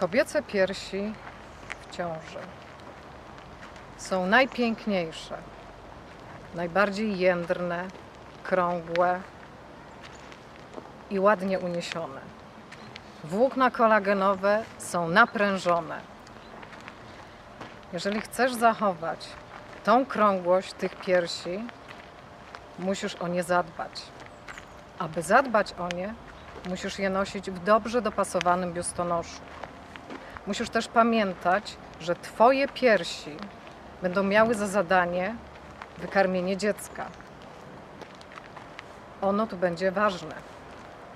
Kobiece piersi w ciąży są najpiękniejsze, najbardziej jędrne, krągłe i ładnie uniesione. Włókna kolagenowe są naprężone. Jeżeli chcesz zachować tą krągłość tych piersi, musisz o nie zadbać. Aby zadbać o nie, musisz je nosić w dobrze dopasowanym biustonoszu. Musisz też pamiętać, że Twoje piersi będą miały za zadanie wykarmienie dziecka. Ono tu będzie ważne,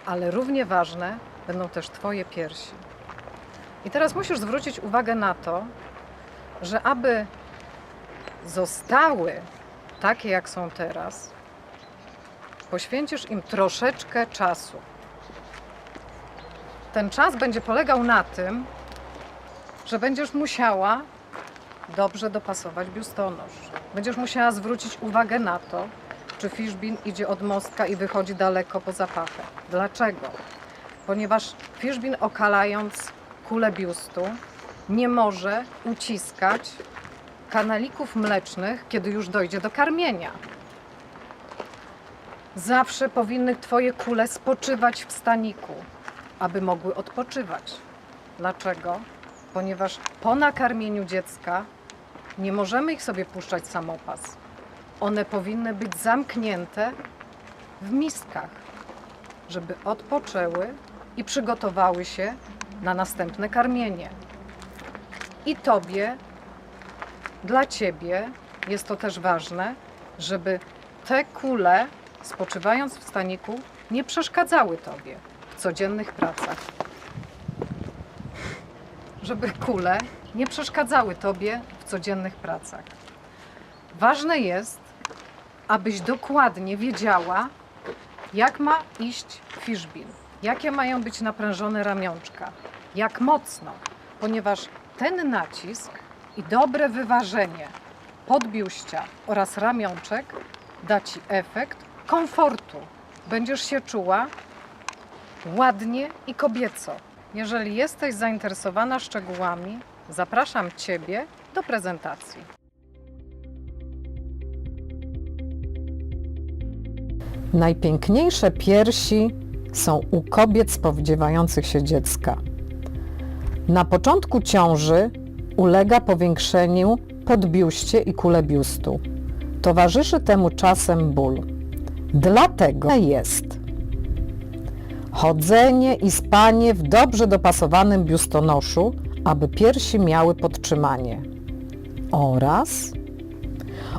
ale równie ważne będą też Twoje piersi. I teraz musisz zwrócić uwagę na to, że aby zostały takie, jak są teraz, poświęcisz im troszeczkę czasu. Ten czas będzie polegał na tym, że będziesz musiała dobrze dopasować biustonosz. Będziesz musiała zwrócić uwagę na to, czy fishbin idzie od mostka i wychodzi daleko poza pachę. Dlaczego? Ponieważ fishbin okalając kulę biustu nie może uciskać kanalików mlecznych, kiedy już dojdzie do karmienia. Zawsze powinny Twoje kule spoczywać w staniku, aby mogły odpoczywać. Dlaczego? Ponieważ po nakarmieniu dziecka nie możemy ich sobie puszczać samopas. One powinny być zamknięte w miskach, żeby odpoczęły i przygotowały się na następne karmienie. I Tobie, dla Ciebie jest to też ważne, żeby te kule, spoczywając w staniku, nie przeszkadzały Tobie w codziennych pracach. Żeby kule nie przeszkadzały Tobie w codziennych pracach. Ważne jest, abyś dokładnie wiedziała, jak ma iść fishbin, jakie mają być naprężone ramionczka, jak mocno, ponieważ ten nacisk i dobre wyważenie podbiuścia oraz ramionczek da Ci efekt komfortu. Będziesz się czuła ładnie i kobieco. Jeżeli jesteś zainteresowana szczegółami, zapraszam Ciebie do prezentacji. Najpiękniejsze piersi są u kobiet spodziewających się dziecka. Na początku ciąży ulega powiększeniu podbiuście i kule biustu. Towarzyszy temu czasem ból. Dlatego jest chodzenie i spanie w dobrze dopasowanym biustonoszu, aby piersi miały podtrzymanie oraz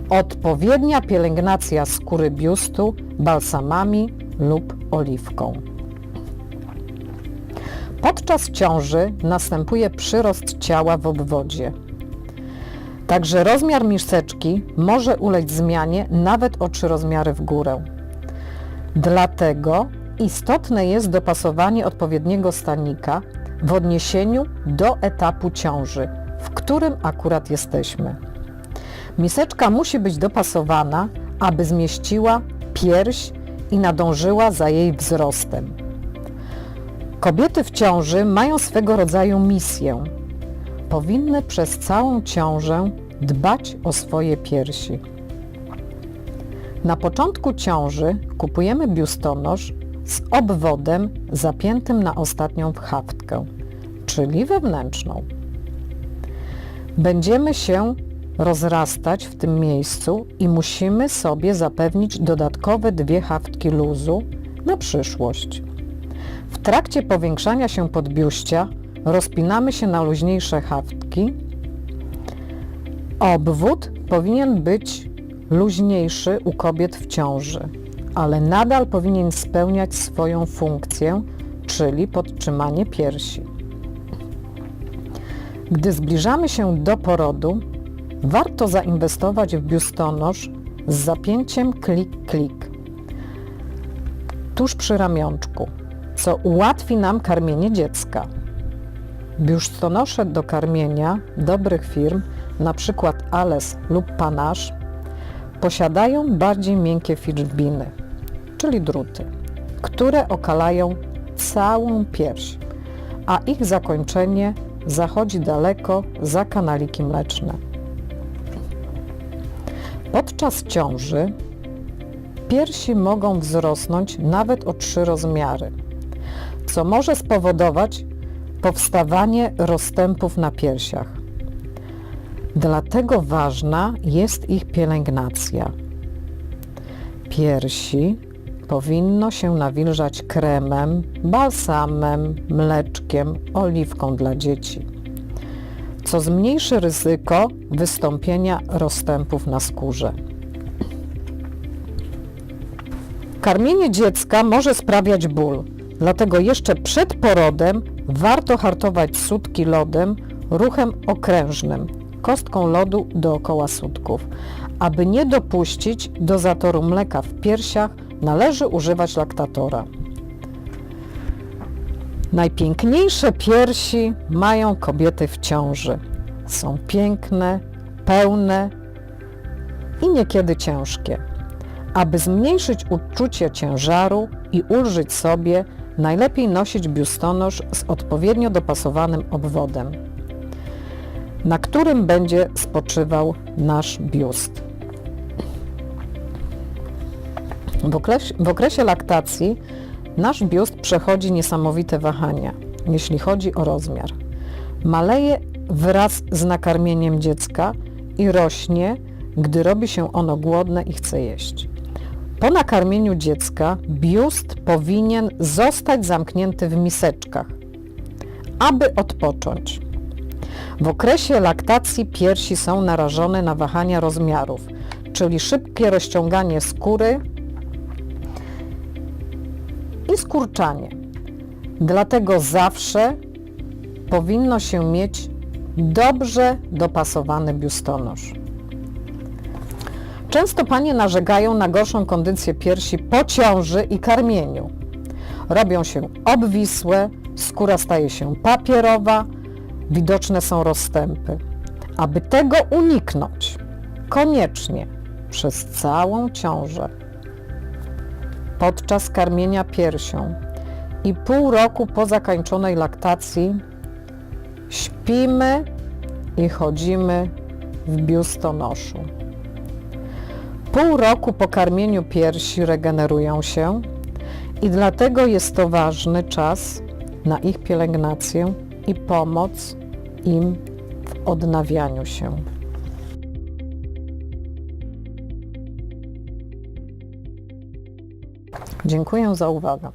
odpowiednia pielęgnacja skóry biustu balsamami lub oliwką. Podczas ciąży następuje przyrost ciała w obwodzie. Także rozmiar miseczki może ulec zmianie nawet o 3 rozmiary w górę. Dlatego istotne jest dopasowanie odpowiedniego stanika w odniesieniu do etapu ciąży, w którym akurat jesteśmy. Miseczka musi być dopasowana, aby zmieściła pierś i nadążyła za jej wzrostem. Kobiety w ciąży mają swego rodzaju misję. Powinny przez całą ciążę dbać o swoje piersi. Na początku ciąży kupujemy biustonosz z obwodem zapiętym na ostatnią haftkę, czyli wewnętrzną. Będziemy się rozrastać w tym miejscu i musimy sobie zapewnić dodatkowe dwie haftki luzu na przyszłość. W trakcie powiększania się podbiuścia rozpinamy się na luźniejsze haftki. Obwód powinien być luźniejszy u kobiet w ciąży, ale nadal powinien spełniać swoją funkcję, czyli podtrzymanie piersi. Gdy zbliżamy się do porodu, warto zainwestować w biustonosz z zapięciem klik-klik tuż przy ramionczku, co ułatwi nam karmienie dziecka. Biustonosze do karmienia dobrych firm, np. Ales lub Panache, posiadają bardziej miękkie fidżbiny, czyli druty, które okalają całą pierś, a ich zakończenie zachodzi daleko za kanaliki mleczne. Podczas ciąży piersi mogą wzrosnąć nawet o trzy rozmiary, co może spowodować powstawanie rozstępów na piersiach. Dlatego ważna jest ich pielęgnacja. Piersi powinno się nawilżać kremem, balsamem, mleczkiem, oliwką dla dzieci, co zmniejszy ryzyko wystąpienia rozstępów na skórze. Karmienie dziecka może sprawiać ból, dlatego jeszcze przed porodem warto hartować sutki lodem ruchem okrężnym, kostką lodu dookoła sutków. Aby nie dopuścić do zatoru mleka w piersiach, należy używać laktatora. Najpiękniejsze piersi mają kobiety w ciąży. Są piękne, pełne i niekiedy ciężkie. Aby zmniejszyć uczucie ciężaru i ulżyć sobie, najlepiej nosić biustonosz z odpowiednio dopasowanym obwodem, na którym będzie spoczywał nasz biust. W okresie, w okresie laktacji nasz biust przechodzi niesamowite wahania, jeśli chodzi o rozmiar. Maleje wraz z nakarmieniem dziecka i rośnie, gdy robi się ono głodne i chce jeść. Po nakarmieniu dziecka biust powinien zostać zamknięty w miseczkach, aby odpocząć. W okresie laktacji piersi są narażone na wahania rozmiarów, czyli szybkie rozciąganie skóry skurczanie. Dlatego zawsze powinno się mieć dobrze dopasowany biustonosz. Często panie narzekają na gorszą kondycję piersi po ciąży i karmieniu. Robią się obwisłe, skóra staje się papierowa, widoczne są rozstępy. Aby tego uniknąć, koniecznie przez całą ciążę, podczas karmienia piersią i pół roku po zakończonej laktacji śpimy i chodzimy w biustonoszu. Pół roku po karmieniu piersi regenerują się i dlatego jest to ważny czas na ich pielęgnację i pomoc im w odnawianiu się. Dziękuję za uwagę.